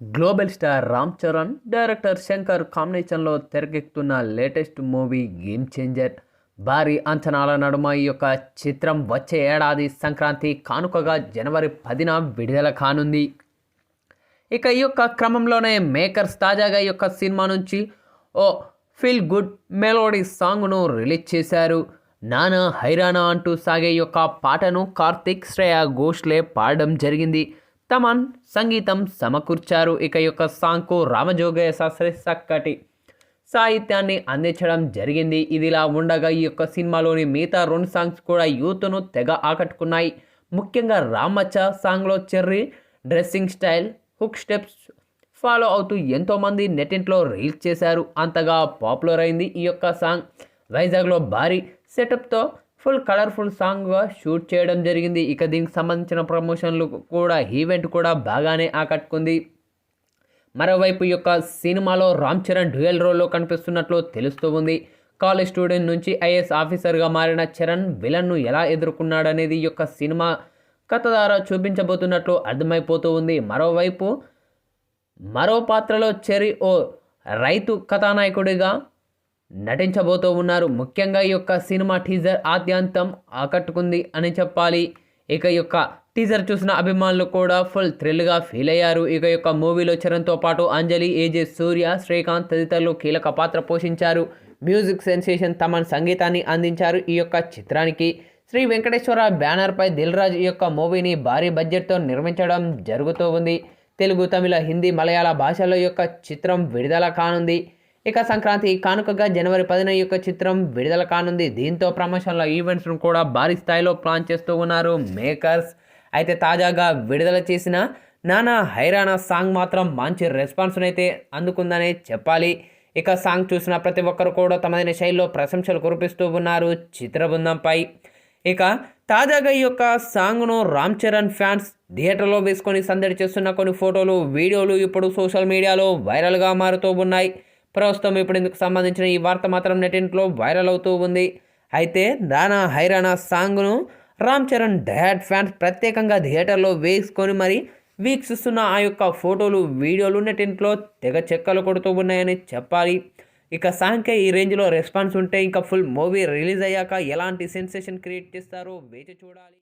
Global star Ram Charan director Shankar కాంబినేషన్లో తెరకెక్కుతున్న latest movie game changer భారీ అంచనాల నడుమ ఈ యొక్క చిత్రం వచ్చే ఏడాది సంక్రాంతి కానుకగా జనవరి పదిన విడుదల కానుంది. ఇక ఈ యొక్క క్రమంలోనే మేకర్స్ తాజాగా ఈ యొక్క సినిమా నుంచి ఓ ఫీల్ గుడ్ మెలోడీ సాంగ్ను రిలీజ్ చేశారు. నానా హైరానా అంటూ సాగే ఈ యొక్క పాటను కార్తిక్ శ్రేయా ఘోష్లే పాడడం జరిగింది. తమన్ సంగీతం సమకూర్చారు. ఇక యొక్క సాంగ్కు రామజోగయ్య శాస్త్రి చక్కటి సాహిత్యాన్ని అందించడం జరిగింది. ఇదిలా ఉండగా ఈ యొక్క సినిమాలోని మిగతా రెండు సాంగ్స్ కూడా యూత్ను తెగ ఆకట్టుకున్నాయి. ముఖ్యంగా రామచ్చ సాంగ్లో Cherry dressing style hook steps follow అవుతూ ఎంతోమంది నెటింట్లో రీల్స్ చేశారు. అంతగా పాపులర్ అయింది ఈ యొక్క సాంగ్. వైజాగ్లో భారీ సెటప్తో ఫుల్ కలర్ఫుల్ సాంగ్గా షూట్ చేయడం జరిగింది. ఇక దీనికి సంబంధించిన ప్రమోషన్లు కూడా ఈవెంట్ కూడా బాగానే ఆకట్టుకుంది. మరోవైపు ఈ యొక్క సినిమాలో రామ్ చరణ్ డ్యూయల్ రోల్లో కనిపిస్తున్నట్లు తెలుస్తూ ఉంది. కాలేజ్ స్టూడెంట్ నుంచి ఐఏఎస్ ఆఫీసర్గా మారిన చరణ్ విలన్ను ఎలా ఎదుర్కొన్నాడనేది ఈ యొక్క సినిమా కథ ద్వారా చూపించబోతున్నట్లు అర్థమైపోతూ ఉంది. మరోవైపు మరో పాత్రలో చెరి ఓ రైతు కథానాయకుడిగా నటించబోతూ ఉన్నారు. ముఖ్యంగా ఈ యొక్క సినిమా టీజర్ ఆద్యాంతం ఆకట్టుకుంది అని చెప్పాలి. ఇక యొక్క టీజర్ చూసిన అభిమానులు కూడా ఫుల్ థ్రిల్గా ఫీల్ అయ్యారు. ఇక యొక్క మూవీలో చరణ్తో పాటు అంజలి ఏజే సూర్య శ్రీకాంత్ తదితరులు కీలక పాత్ర పోషించారు. మ్యూజిక్ సెన్సేషన్ తమన్ సంగీతాన్ని అందించారు ఈ యొక్క చిత్రానికి. శ్రీ వెంకటేశ్వర బ్యానర్పై దిల్రాజ్ ఈ యొక్క మూవీని భారీ బడ్జెట్తో నిర్మించడం జరుగుతూ ఉంది. తెలుగు తమిళ హిందీ మలయాళ భాషలో యొక్క చిత్రం విడుదల కానుంది. ఇక సంక్రాంతి కానుకగా జనవరి పదిన యొక్క చిత్రం విడుదల కానుంది. దీంతో ప్రమోషన్ల ఈవెంట్స్ను కూడా భారీ స్థాయిలో ప్లాన్ చేస్తూ ఉన్నారు మేకర్స్. అయితే తాజాగా విడుదల చేసిన నానా హైరానా సాంగ్ మాత్రం మంచి రెస్పాన్స్ను అయితే అందుకుందనే చెప్పాలి. ఇక సాంగ్ చూసిన ప్రతి ఒక్కరు కూడా తమదైన శైలిలో ప్రశంసలు కురిపిస్తూ ఉన్నారు చిత్ర బృందంపై ఇక తాజాగా ఈ యొక్క సాంగ్ను రామ్ చరణ్ ఫ్యాన్స్ థియేటర్లో వేసుకొని సందడి చేస్తున్న కొన్ని ఫోటోలు వీడియోలు ఇప్పుడు సోషల్ మీడియాలో వైరల్గా మారుతూ ఉన్నాయి. ప్రస్తుతం ఇప్పుడు ఇందుకు సంబంధించిన ఈ వార్త మాత్రం నెటింట్లో వైరల్ అవుతూ ఉంది. అయితే దానా హైరానా సాంగ్ను రామ్ చరణ్ డయాడ్ ఫ్యాన్స్ ప్రత్యేకంగా థియేటర్లో వేసుకొని మరి వీక్షిస్తున్న ఆ యొక్క ఫోటోలు వీడియోలు నెటింట్లో తెగ చెక్కలు కొడుతూ ఉన్నాయని చెప్పాలి. ఇక సాంగ్కే ఈ రేంజ్లో రెస్పాన్స్ ఉంటే ఇంకా ఫుల్ మూవీ రిలీజ్ అయ్యాక ఎలాంటి సెన్సేషన్ క్రియేట్ చేస్తారో వేచి చూడాలి.